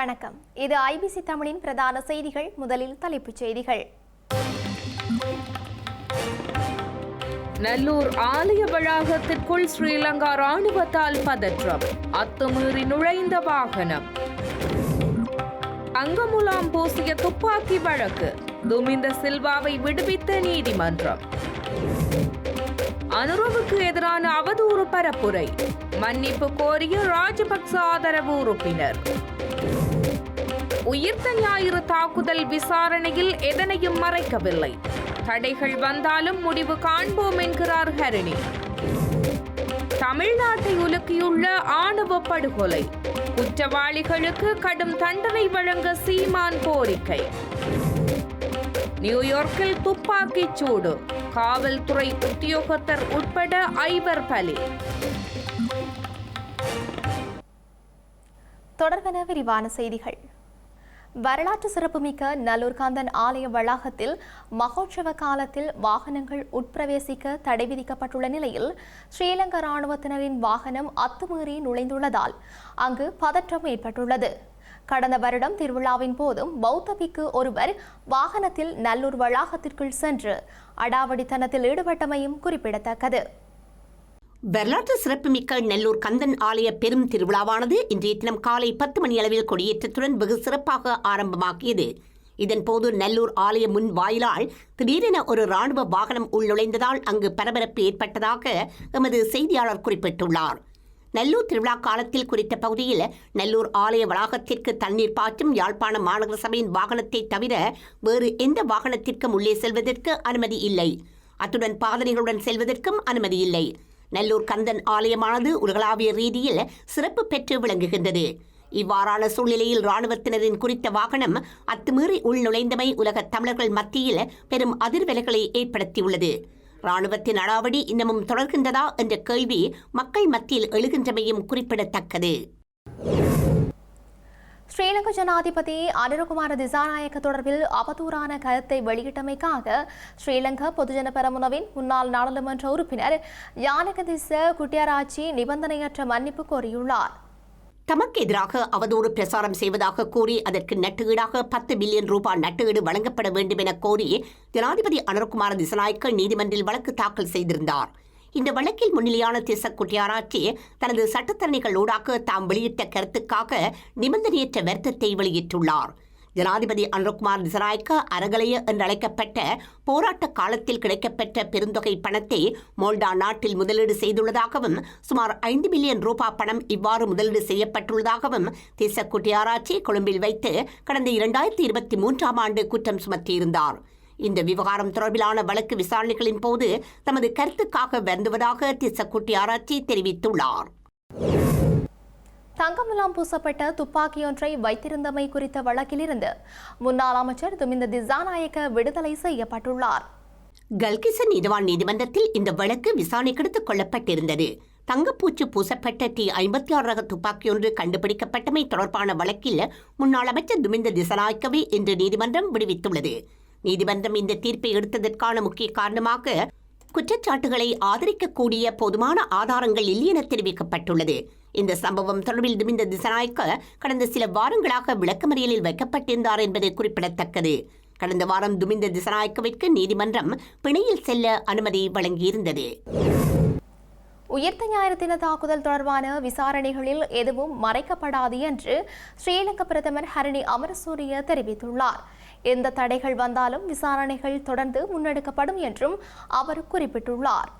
வணக்கம். இது ஐபிசி தமிழின் பிரதான செய்திகள். முதலில் தலைப்புச் செய்திகள். நல்லூர் ஆலய வளாகத்திற்குள் ஸ்ரீலங்கா ராணுவத்தால் பதற்றம். அத்துமீறி நுழைந்த வாகனம். அங்கமுலாம் பூசிய துப்பாக்கி வழக்கு. துமிந்த சில்வாவை விடுவித்த நீதிமன்றம். அனுரவுக்கு எதிரான அவதூறு பரப்புரை. மன்னிப்பு கோரிய ராஜபக்ச ஆதரவு உறுப்பினர். உயிர்த்த ஞாயிறு தாக்குதல் விசாரணையில் எதனையும் மறைக்கவில்லை. தடைகள் வந்தாலும் முடிவு காண்போம் என்கிறார் ஹரிணி. தமிழ்நாட்டை உலுக்கியுள்ள ஆணவ படுகொலை. குற்றவாளிகளுக்கு கடும் தண்டனை வழங்க சீமான் கோரிக்கை. நியூயார்க்கில் துப்பாக்கிச் சூடு. காவல்துறை உத்தியோகத்தர் உட்பட ஐவர் பலி. தொடர்பென விரிவான செய்திகள். வரலாற்று சிறப்புமிக்க நல்லூர் காந்தன் ஆலய வளாகத்தில் மகோற்சவ காலத்தில் வாகனங்கள் உட்பிரவேசிக்க தடை விதிக்கப்பட்டுள்ள நிலையில் ஸ்ரீலங்கா ராணுவத்தினரின் வாகனம் அத்துமீறி நுழைந்துள்ளதால் அங்கு பதற்றம் ஏற்பட்டுள்ளது. கடந்த வருடம் திருவிழாவின் போதும் பௌத்த பிக்கு ஒருவர் வாகனத்தில் நல்லூர் வளாகத்திற்குள் சென்று அடாவடித்தனத்தில் ஈடுபட்டமையும் குறிப்பிடத்தக்கது. வரலாற்று சிறப்புமிக்க நெல்லூர் கந்தன் ஆலய பெரும் திருவிழாவானது இன்றைய தினம் காலை பத்து மணி அளவில் கொடியேற்றத்துடன் வெகு சிறப்பாக ஆரம்பமாகியது இதன்போது நல்லூர் ஆலய முன் வாயிலால் திடீரென ஒரு ராணுவ வாகனம் உள்நுழைந்ததால் அங்கு பரபரப்பு ஏற்பட்டதாக எமது செய்தியாளர் குறிப்பிட்டுள்ளார். நல்லூர் திருவிழா காலத்தில் குறித்த பகுதியில் நல்லூர் ஆலய வளாகத்திற்கு தண்ணீர் பாய்ச்சும் யாழ்ப்பாணம் மாநகர சபையின் வாகனத்தை தவிர வேறு எந்த வாகனத்திற்கும் உள்ளே செல்வதற்கு அனுமதி இல்லை. அத்துடன் பாதனைகளுடன் செல்வதற்கும் அனுமதி இல்லை. நல்லூர் கந்தன் ஆலயமானது உலகளாவிய ரீதியில் சிறப்பு பெற்று விளங்குகின்றது. இவ்வாறான சூழ்நிலையில் ராணுவத்தினரின் குறித்த வாகனம் அத்துமீறி உள்நுழைந்தமை உலக தமிழர்கள் மத்தியில் பெரும் அதிர்வலைகளை ஏற்படுத்தியுள்ளது. ராணுவத்தின் அடாவடி இன்னமும் தொடர்கின்றதா என்ற கேள்வி மக்கள் மத்தியில் எழுகின்றமையும் குறிப்பிடத்தக்கது. ஸ்ரீலங்கா ஜனாதிபதி அனுரகுமார திசாநாயக்க தொடர்பில் அவதூறான கருத்தை வெளியிட்டமைக்காக ஸ்ரீலங்கா பொதுஜன பெரமுனவின் முன்னாள் நாடாளுமன்ற உறுப்பினர் யானகதிச குட்டியாராச்சி நிபந்தனையற்ற மன்னிப்பு கோரியுள்ளார். தமக்கு எதிராக அவதூறு பிரசாரம் செய்வதாக கூறி அதற்கு நட்டுஈடாக பத்து பில்லியன் ரூபாய் நட்டுஈடு வழங்கப்பட வேண்டும் என கோரி ஜனாதிபதி அனுர்குமார திசநாயக்க நீதிமன்றில் வழக்கு தாக்கல் செய்திருந்தார். இந்த வழக்கில் முன்னிலையான தேசக்குட்டியாராட்சி குட்டியாராச்சி தனது சட்டத்தரணிகளூடாக தாம் வெளியிட்ட கருத்துக்காக நிபந்தனையற்ற வருத்தத்தை வெளியிட்டுள்ளார். ஜனாதிபதி அனுரகுமார் திசநாயக்க அரகலைய என்றழைக்கப்பட்ட போராட்ட காலத்தில் கிடைக்கப்பெற்ற பெருந்தொகை பணத்தை மோல்டா நாட்டில் முதலீடு செய்துள்ளதாகவும் சுமார் ஐந்து பில்லியன் ரூபாய் பணம் இவ்வாறு முதலீடு செய்யப்பட்டுள்ளதாகவும் தேசக்குட்டி ஆராய்ச்சி கொழும்பில் வைத்து கடந்த இரண்டாயிரத்தி இருபத்தி மூன்றாம் ஆண்டு குற்றம் சுமத்தியிருந்தார். இந்த விவகாரம் தொடர்பிலான வழக்கு விசாரணைகளின் போது தமது கருத்துக்காக வருந்துவதாக திசக்குட்டி ஆராய்ச்சி தெரிவித்துள்ளார். தங்கமுலாம் பூசப்பட்ட துப்பாக்கியொன்றை வைத்திருந்தமை குறித்த வழக்கிலிருந்து முன்னாள் அமைச்சர் துமிந்த திசாநாயக்க விடுதலை செய்யப்பட்டுள்ளார். கல்கிசன் நீதவான் நீதிமன்றத்தில் இந்த வழக்கு விசாரணைக்கு எடுத்துக் கொள்ளப்பட்டிருந்தது. தங்கப்பூச்சு பூசப்பட்ட டி ஐம்பத்தி ஆறு ரக துப்பாக்கியொன்று கண்டுபிடிக்கப்பட்டமை தொடர்பான வழக்கில் முன்னாள் அமைச்சர் துமிந்த திசநாயக்கவே இன்று நீதிமன்றம் விடுவித்துள்ளது. நீதிமன்றம் இந்த தீர்ப்பை எடுத்ததற்கான முக்கிய காரணமாக குற்றச்சாட்டுகளை ஆதரிக்கக்கூடிய போதுமான ஆதாரங்கள் இல்லை என தெரிவிக்கப்பட்டுள்ளது. இந்த சம்பவம் தொடர்பில் துமிந்த திசநாயக்க கடந்த சில வாரங்களாக விளக்கமறியலில் வைக்கப்பட்டிருந்தார் என்பது குறிப்பிடத்தக்கது. கடந்த வாரம் துமிந்த திசநாயக்கவிற்கு நீதிமன்றம் பிணையில் செல்ல அனுமதி வழங்கியிருந்தது. உயிர்த்த ஞாயிறு தின தாக்குதல் தொடர்பான விசாரணைகளில் எதுவும் மறைக்கப்படாது என்று ஸ்ரீலங்கா பிரதமர் ஹரணி அமரசூரிய தெரிவித்துள்ளார். எந்த தடைகள் வந்தாலும் விசாரணைகள் தொடர்ந்து முன்னெடுக்கப்படும் என்றும் அவர் குறிப்பிட்டுள்ளார்.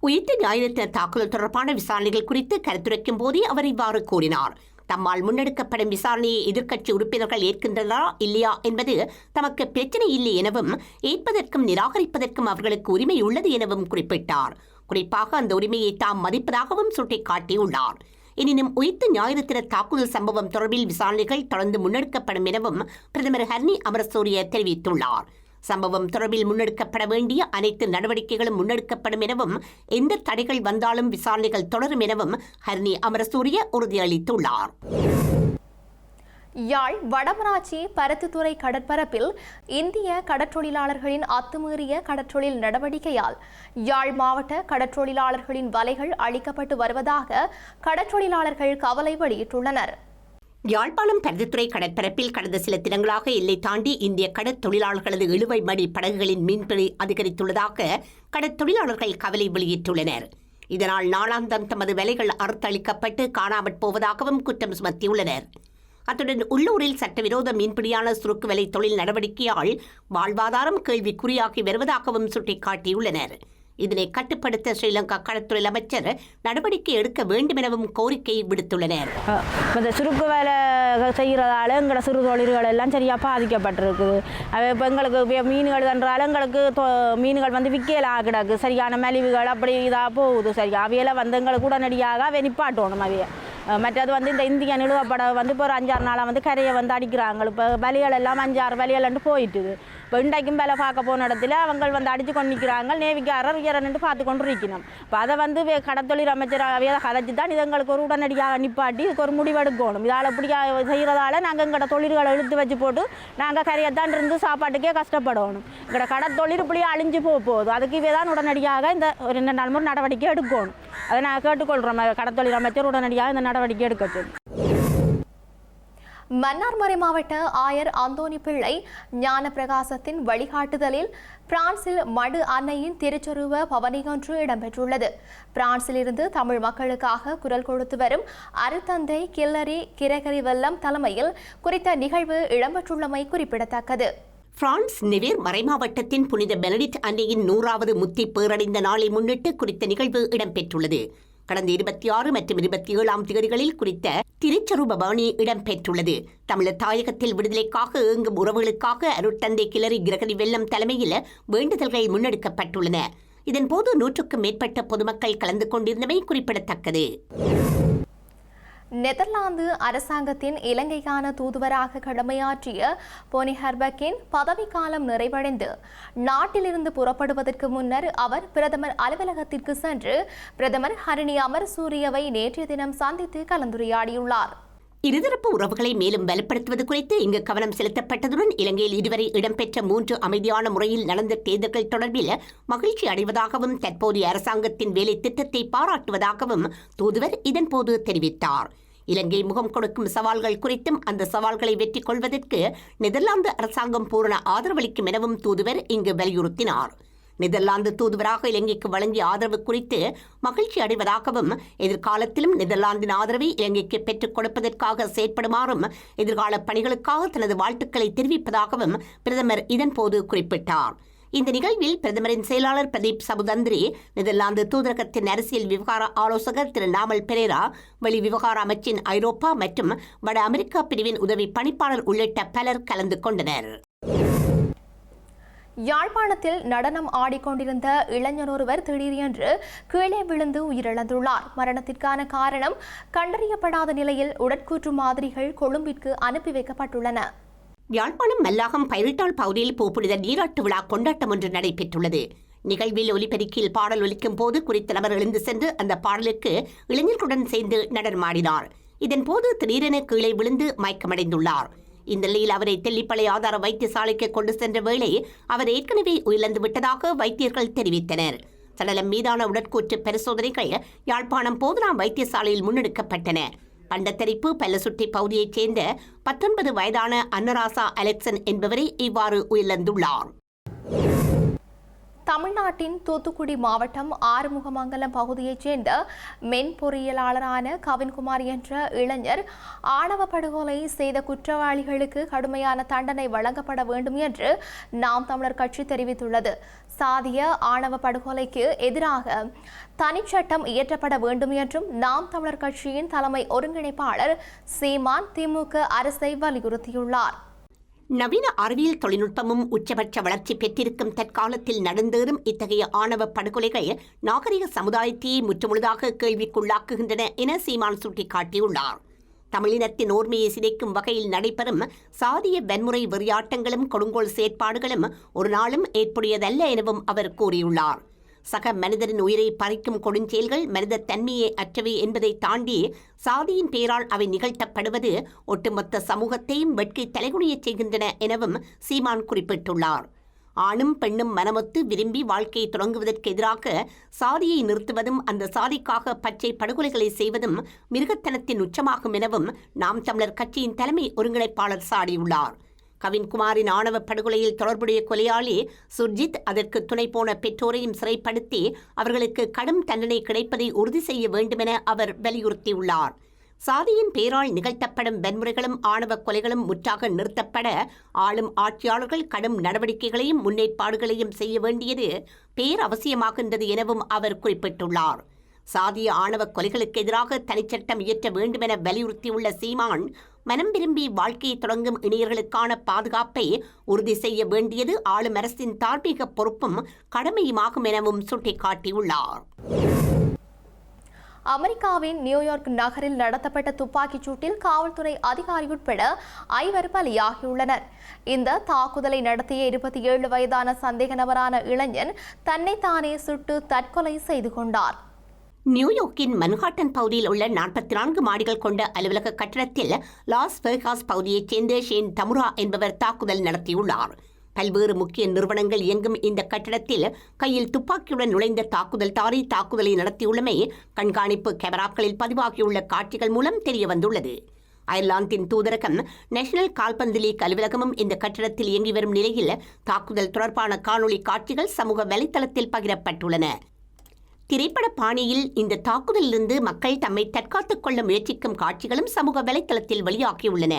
உயிர்த்த ஞாயிறு தாக்குதல் தொடர்பான விசாரணைகள் குறித்து கருத்துரைக்கும் போதே அவர் இவ்வாறு கூறினார். தம்மால் முன்னெடுக்கப்படும் விசாரணையை எதிர்க்கட்சி உறுப்பினர்கள் ஏற்கின்றனரா இல்லையா என்பது தமக்கு பிரச்சனை இல்லை எனவும் ஏற்பதற்கும் நிராகரிப்பதற்கும் அவர்களுக்கு உரிமை உள்ளது எனவும் குறிப்பிட்டார். குறிப்பாக அந்த உரிமையை தாம் மதிப்பதாகவும் சுட்டிக்காட்டியுள்ளார். எனினும் உயிர்த்த ஞாயிறு தின தாக்குதல் சம்பவம் தொடர்பில் விசாரணைகள் தொடர்ந்து முன்னெடுக்கப்படும் எனவும் பிரதமர் ஹர்னி அமரசூரிய தெரிவித்துள்ளார். சம்பவம் தொடர்பில் முன்னெடுக்கப்பட வேண்டிய அனைத்து நடவடிக்கைகளும் முன்னெடுக்கப்படும் எனவும் எந்த தடைகள் வந்தாலும் விசாரணைகள் தொடரும் எனவும் ஹர்னி அமரசூரிய உறுதியளித்துள்ளார். யாழ் வடமராட்சி பருத்தித்துறை கடற்பரப்பில் இந்திய கடற்றொழிலாளர்களின் அத்துமீறிய கடற்றொழில் நடவடிக்கையால் யாழ் மாவட்ட கடற்றொழிலாளர்களின் வலைகள் அழிக்கப்பட்டு வருவதாக கடற்றொழிலாளர்கள் கவலை வெளியிட்டுள்ளனர். யாழ்ப்பாணம் பருத்தித்துறை கடற்பரப்பில் கடந்த சில தினங்களாக எல்லை தாண்டி இந்திய கடற்தொழிலாளர்களது இழுவை மணி படகுகளின் மீன்பிடி அதிகரித்துள்ளதாக கடற்தொழிலாளர்கள் கவலை வெளியிட்டுள்ளனர். இதனால் நாளாந்தம் தமது வேலைகள் அறுத்தளிக்கப்பட்டு காணாமற் போவதாகவும் குற்றம் சுமத்தியுள்ளனர். அத்துடன் உள்ளூரில் சட்டவிரோத மீன்பிடியான சுருக்கு வலை தொழில் நடவடிக்கையால் வாழ்வாதாரம் கேள்விக்குறியாகி வருவதாகவும் சுட்டிக்காட்டியுள்ளனர். இதனை கட்டுப்படுத்த ஸ்ரீலங்கா கடற்தொழில் அமைச்சர் நடவடிக்கை எடுக்க வேண்டும் எனவும் கோரிக்கை விடுத்துள்ளனர். இந்த சுருக்கு வேலை செய்கிறதால எங்களோட சிறு தொழில்கள் எல்லாம் சரியாக பாதிக்கப்பட்டிருக்குது. அது இப்போ எங்களுக்கு மீன்கள் தன்றால எங்களுக்கு மீன்கள் வந்து விற்கலாம் கிடக்கு. சரியான மலிவுகள் அப்படி இதாக போகுது. சரியா அவையெல்லாம் வந்து எங்களுக்கு உடனடியாக அவை நிப்பாட்டணும் அவைய. மற்றது வந்து இந்த இந்திய நிலுவப்பட வந்து இப்போ ஒரு அஞ்சாறு நாளாக வந்து கரையை வந்து அடிக்கிறாங்க. இப்போ வலிகள் எல்லாம் அஞ்சாறு வலிகள்ன்ட்டு போயிட்டுது. இப்போ இன்றைக்கும் வேலை பார்க்க போன இடத்துல அவங்க வந்து அடித்து கொண்டு நிற்கிறாங்க நேவிக்காரர் உயரன்ட்டு பார்த்து கொண்டு இருக்கணும் இப்போ அதை வந்து வே- கடத்தொழில் அமைச்சர் கதைச்சு தான் இது எங்களுக்கு ஒரு உடனடியாக நிப்பாட்டி இதுக்கு ஒரு முடிவெடுக்கணும். இதால் இப்படி செய்கிறதால நாங்கள் எங்களோட தொழில்களை இழுத்து வச்சு போட்டு நாங்கள் கரையத்தான் இருந்து சாப்பாட்டுக்கே கஷ்டப்படணும். எங்களோட கடற்தொழில் இப்படி அழிஞ்சு போக போகுது. அதுக்கு இவே தான் உடனடியாக இந்த ஒரு ரெண்டு நாள் முறை நடவடிக்கை எடுக்கணும். அதை நான் கேட்டுக்கொள்கிறோம் கடத்தொழில் அமைச்சர் உடனடியாக இந்த நடவடிக்கை எடுக்கட்டும். மன்னார்மறை மாவட்ட ஆயர் அந்தோணி பிள்ளை ஞான பிரகாசத்தின் வழிகாட்டுதலில் பிரான்சில் மடு அன்னையின் திருச்சொருவ பவனியொன்று இடம்பெற்றுள்ளது. பிரான்சிலிருந்து தமிழ் மக்களுக்காக குரல் கொடுத்து வரும் அருத்தந்தை கில்லரி கிரகரி வெல்லம் தலைமையில் குறித்த நிகழ்வு இடம்பெற்றுள்ளமை குறிப்பிடத்தக்கது. பிரான்ஸ் நெவேர் மறைமாவட்டத்தின் புனித பெனடிட் அன்னையின் நூறாவது முத்தி பேரடைந்த நாளை முன்னிட்டு குறித்த நிகழ்வு இடம்பெற்றுள்ளது. கடந்த இருபத்தி ஆறு மற்றும் இருபத்தி ஏழாம் தேதிகளில் குறித்த திருச்சரூப பாணி இடம்பெற்றுள்ளது. தமிழர் தாயகத்தில் விடுதலைக்காக ஏங்கும் உறவுகளுக்காக அருட்தந்தை கிளறி கிரகரி வெள்ளம் தலைமையில் வேண்டுதல்கள் முன்னெடுக்கப்பட்டுள்ளன. இதன்போது நூற்றுக்கும் மேற்பட்ட பொதுமக்கள் கலந்து கொண்டிருந்தமை குறிப்பிடத்தக்கது. நெதர்லாந்து அரசாங்கத்தின் இலங்கைக்கான தூதுவராக கடமையாற்றிய போனி ஹர்பக்கின் பதவிக்காலம் நிறைவடைந்து நாட்டிலிருந்து புறப்படுவதற்கு முன்னர் அவர் பிரதமர் அலுவலகத்திற்கு சென்று பிரதமர் ஹரிணி அமரசூரியவை நேற்றைய தினம் சந்தித்து கலந்துரையாடியுள்ளார். இருதரப்பு உறவுகளை மேலும் வலுப்படுத்துவது குறித்து இங்கு கவனம் செலுத்தப்பட்டதுடன் இலங்கையில் இதுவரை இடம்பெற்ற மூன்று அமைதியான முறையில் நடந்த தேர்தல்கள் தொடர்பில் மகிழ்ச்சி அடைவதாகவும் தற்போதைய அரசாங்கத்தின் வேலை திட்டத்தை பாராட்டுவதாகவும் தூதுவர் இதன்போது தெரிவித்தார். இலங்கை முகம் கொடுக்கும் சவால்கள் குறித்தும் அந்த சவால்களை வெற்றி கொள்வதற்கு நெதர்லாந்து அரசாங்கம் பூரண ஆதரவளிக்கும் எனவும் தூதுவர் இங்கு வலியுறுத்தினார். நெதர்லாந்து தூதுவராக இலங்கைக்கு வழங்கிய ஆதரவு குறித்து மகிழ்ச்சி அடைவதாகவும் எதிர்காலத்திலும் நெதர்லாந்தின் ஆதரவை இலங்கைக்கு பெற்றுக் கொடுப்பதற்காக செயற்படுமாறும் எதிர்கால பணிகளுக்காக தனது வாழ்த்துக்களை தெரிவிப்பதாகவும் பிரதமர் இதன்போது குறிப்பிட்டார். இந்த நிகழ்வில் பிரதமரின் செயலாளர் பிரதீப் சபுதந்திரி நெதர்லாந்து தூதரகத்தின் அரசியல் விவகார ஆலோசகர் திரு நாமல் பெரேரா வெளி விவகார அமைச்சின் ஐரோப்பா மற்றும் வட அமெரிக்கா பிரிவின் உதவி பணிப்பாளர் உள்ளிட்ட பலர் கலந்து கொண்டனர். யாழ்ப்பாணத்தில் நடனம் ஆடிக்கொண்டிருந்த இளைஞர் ஒருவர் திடீரென்று கீழே விழுந்து உயிரிழந்துள்ளார். மரணத்திற்கான காரணம் கண்டறியப்படாத நிலையில் உடற்கூற்று மாதிரிகள் கொழும்பிற்கு அனுப்பி வைக்கப்பட்டுள்ளன. யாழ்ப்பாணம் மல்லாகம் பயிரிட்டாள் பகுதியில் பூப்புனித நீராட்டு விழா கொண்டாட்டம் ஒன்று நடைபெற்றுள்ளது. நிகழ்வில் ஒலிபெருக்கில் பாடல் ஒலிக்கும் போது குறித்த நபர் எழுந்து சென்று அந்த பாடலுக்கு இளைஞர்களுடன் சேர்ந்து நடனமாடினார். இதன்போது திடீரென கீழே விழுந்து மயக்கமடைந்துள்ளார். இந்த நிலையில் அவரை தெல்லிப்பளை ஆதார வைத்தியசாலைக்கு கொண்டு சென்ற வேளை அவர் ஏற்கனவே உயிரிழந்து விட்டதாக வைத்தியர்கள் தெரிவித்தனர். சடலம் மீதான உடற்கூற்று பரிசோதனைகள் யாழ்ப்பாணம் போதனா வைத்தியசாலையில் முன்னெடுக்கப்பட்டன. பண்டத்தரிப்பு பல்லசுட்டி பகுதியைச் சேர்ந்த பத்தொன்பது வயதான அன்னராசா அலெக்சன் என்பவரே இவ்வாறு உயிரிழந்துள்ளார். தமிழ்நாட்டின் தூத்துக்குடி மாவட்டம் ஆறுமுகமங்கலம் பகுதியைச் சேர்ந்த மென் பொறியியலாளரான கவின்குமார் என்ற இளைஞர் ஆணவ படுகொலை செய்த குற்றவாளிகளுக்கு கடுமையான தண்டனை வழங்கப்பட வேண்டும் என்று நாம் தமிழர் கட்சி தெரிவித்துள்ளது. சாதிய ஆணவ படுகொலைக்கு எதிராக தனிச்சட்டம் இயற்றப்பட வேண்டும் என்றும் நாம் தமிழர் கட்சியின் தலைமை ஒருங்கிணைப்பாளர் சீமான் திமுக அரசை வலியுறுத்தியுள்ளார். நவீன அறிவியல் தொழில்நுட்பமும் உச்சபட்ச வளர்ச்சி பெற்றிருக்கும் தற்காலத்தில் நடந்தேறும் இத்தகைய ஆணவ படுகொலைகள் நாகரிக சமுதாயத்தையே முற்றுமுழுதாக கேள்விக்குள்ளாக்குகின்றன என சீமான் சுட்டிக்காட்டியுள்ளார். தமிழினத்தின் ஓர்மையை சிதைக்கும் வகையில் நடைபெறும் சாதிய வன்முறை வெறியாட்டங்களும் கொடுங்கோல் செயற்பாடுகளும் ஒரு நாளும் ஏற்புடையதல்ல எனவும் அவர் கூறியுள்ளார். சக மனிதரின் உயிரை பறிக்கும் கொடுஞ்செயல்கள் மனித தன்மையை அற்றவை என்பதை தாண்டி சாதியின் பெயரால் அவை நிகழ்த்தப்படுவது ஒட்டுமொத்த சமூகத்தையும் வெட்கை தலைகுனியச் செய்கின்றன எனவும் சீமான் குறிப்பிட்டுள்ளார். ஆணும் பெண்ணும் மனமொத்து விரும்பி வாழ்க்கையை தொடங்குவதற்கு எதிராக சாதியை நிறுத்துவதும் அந்த சாதிக்காக பச்சை படுகொலைகளை செய்வதும் மிருகத்தனத்தின் உச்சமாகும் எனவும் நாம் தமிழர் கட்சியின் தலைமை ஒருங்கிணைப்பாளர் சாடியுள்ளார். கவின்குமாரின் ஆணவ படுகொலையில் தொடர்புடைய கொலையாளி சுர்ஜித் அதற்கு துணை போன பெற்றோரையும் சிறைப்படுத்தி அவர்களுக்கு கடும் தண்டனை கிடைப்பதை உறுதி செய்ய வேண்டுமென அவர் வலியுறுத்தியுள்ளார். சாதியின் பேரால் நிகழ்த்தப்படும் வன்முறைகளும் ஆணவ கொலைகளும் முற்றாக நிறுத்தப்பட ஆளும் ஆட்சியாளர்கள் கடும் நடவடிக்கைகளையும் முன்னேற்பாடுகளையும் செய்ய வேண்டியது பேரவசியமாகின்றது எனவும் அவர் குறிப்பிட்டுள்ளார். சாதிய ஆணவ கொலைகளுக்கு எதிராக தனிச்சட்டம் இயற்ற வேண்டுமென வலியுறுத்தியுள்ள சீமான் மனம் விரும்பி வாழ்க்கையை தொடங்கும் இணையர்களுக்கான பாதுகாப்பை உறுதி செய்ய வேண்டியது ஆளும் அரசின் தார்மீக பொறுப்பும் கடமையுமாகும் எனவும் சுட்டிக்காட்டியுள்ளார். அமெரிக்காவின் நியூயார்க் நகரில் நடத்தப்பட்ட துப்பாக்கிச் சூட்டில் காவல்துறை அதிகாரி உட்பட ஐவர் பலியாகியுள்ளனர். இந்த தாக்குதலை நடத்திய இருபத்தி ஏழு வயதான சந்தேக நபரான இளைஞன் தன்னைத்தானே சுட்டு தற்கொலை செய்து கொண்டார். நியூயார்க்கின் மன்ஹாட்டன் பகுதியில் உள்ள நாற்பத்தி நான்கு மாடிகள் கொண்ட அலுவலக கட்டடத்தில் லாஸ் வெகாஸ் பகுதியைச் சேர்ந்த ஷேன் தமுரா என்பவர் தாக்குதல் நடத்தியுள்ளார். பல்வேறு முக்கிய நிறுவனங்கள் இயங்கும் இந்த கட்டடத்தில் கையில் துப்பாக்கியுடன் நுழைந்த தாக்குதல்தாரி தாக்குதலை நடத்தியுள்ளமை கண்காணிப்பு கேமராக்களில் பதிவாகியுள்ள காட்சிகள் மூலம் தெரியவந்துள்ளது. அயர்லாந்தின் தூதரகம் நேஷனல் கால்பந்து லீக் அலுவலகமும் இந்த கட்டடத்தில் இயங்கி வரும் நிலையில் தாக்குதல் தொடர்பான காணொலி காட்சிகள் சமூக வலைதளத்தில் பகிரப்பட்டுள்ளன. திரைப்பட பாணியில் இந்த தாக்குதலிலிருந்து மக்கள் தம்மை தற்காத்துக் கொள்ள முயற்சிக்கும் காட்சிகளும் சமூக வலைத்தளத்தில் வெளியாகியுள்ளன.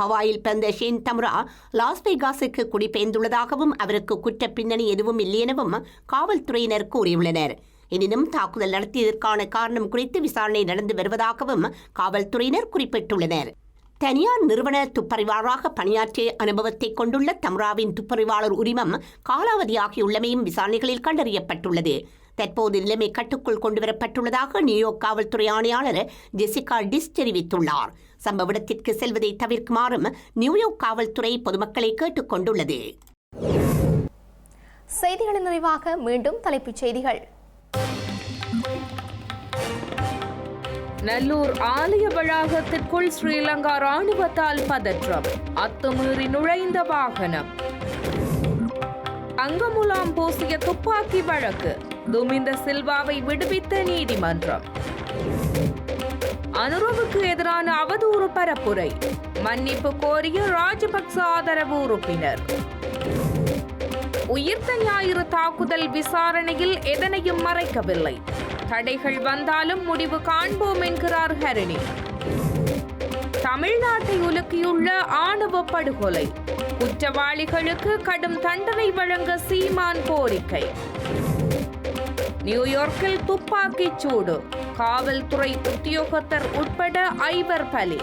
ஹவாயில் பிறந்த ஷேன் தம்ரா லாஸ் வேகாஸுக்கு குடிபெயர்ந்துள்ளதாகவும் அவருக்கு குற்ற பின்னணி எதுவும் இல்லையெனவும் காவல்துறையினர் கூறியுள்ளனர். எனினும் தாக்குதல் நடத்தியதற்கான காரணம் குறித்து விசாரணை நடந்து வருவதாகவும் காவல்துறையினர் குறிப்பிட்டுள்ளனர். தனியார் நிறுவன துப்பறிவாளராக பணியாற்றிய அனுபவத்தை கொண்டுள்ள தம்ராவின் துப்பறிவாளர் உரிமம் காலாவதியாகியுள்ளமையும் விசாரணைகளில் கண்டறியப்பட்டுள்ளது. தற்போது நிலைமை கட்டுக்குள் கொண்டுவரப்பட்டுள்ளதாக நியூயார்க் காவல்துறை ஆணையாளர் ஜெசிகா டிஸ் தெரிவித்துள்ளார். சம்பவ இடத்திற்கு செல்வதை தவிர்க்குமாறும் நியூயார்க் காவல்துறை பொதுமக்களை கேட்டுக் கொண்டுள்ளது செய்திகளின் நிறைவாக மீண்டும் தலைப்புச் செய்திகள். நல்லூர் ஆலய வளாகத்திற்குள் ஸ்ரீலங்கா ராணுவத்தால் பதற்றம். அத்துமீறி நுழைந்த வாகனம். அங்கமுலாம் பூசிய துப்பாக்கி வழக்கு. துமிந்த சில்வாவை விடுவித்த நீதிமன்றம். அனுரவுக்கு எதிரான அவதூறு பரப்புரை. மன்னிப்பு கோரிய ராஜபக்ச ஆதரவு உறுப்பினர். உயிர்த்த ஞாயிறு தாக்குதல் விசாரணையில் எதனையும் மறைக்கவில்லை. தடைகள் வந்தாலும் முடிவு காண்போம் என்கிறார் ஹரிணி. தமிழ்நாட்டை உலுக்கியுள்ள ஆணவ படுகொலை. குற்றவாளிகளுக்கு கடும் தண்டனை வழங்க சீமான் கோரிக்கை. நியூயார்க்கில் துப்பாக்கிச் சூடு காவல்துறை உத்தியோகத்தர் உட்பட ஐவர் பலி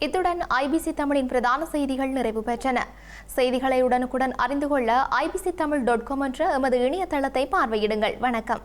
இத்துடன் ஐபிசி தமிழின் பிரதான செய்திகள் நிறைவு பெற்றன செய்திகளை உடனுக்குடன் அறிந்து கொள்ள ஐபிசி தமிழ் டாட் காம் என்ற எமது இணையதளத்தை பார்வையிடுங்கள் வணக்கம்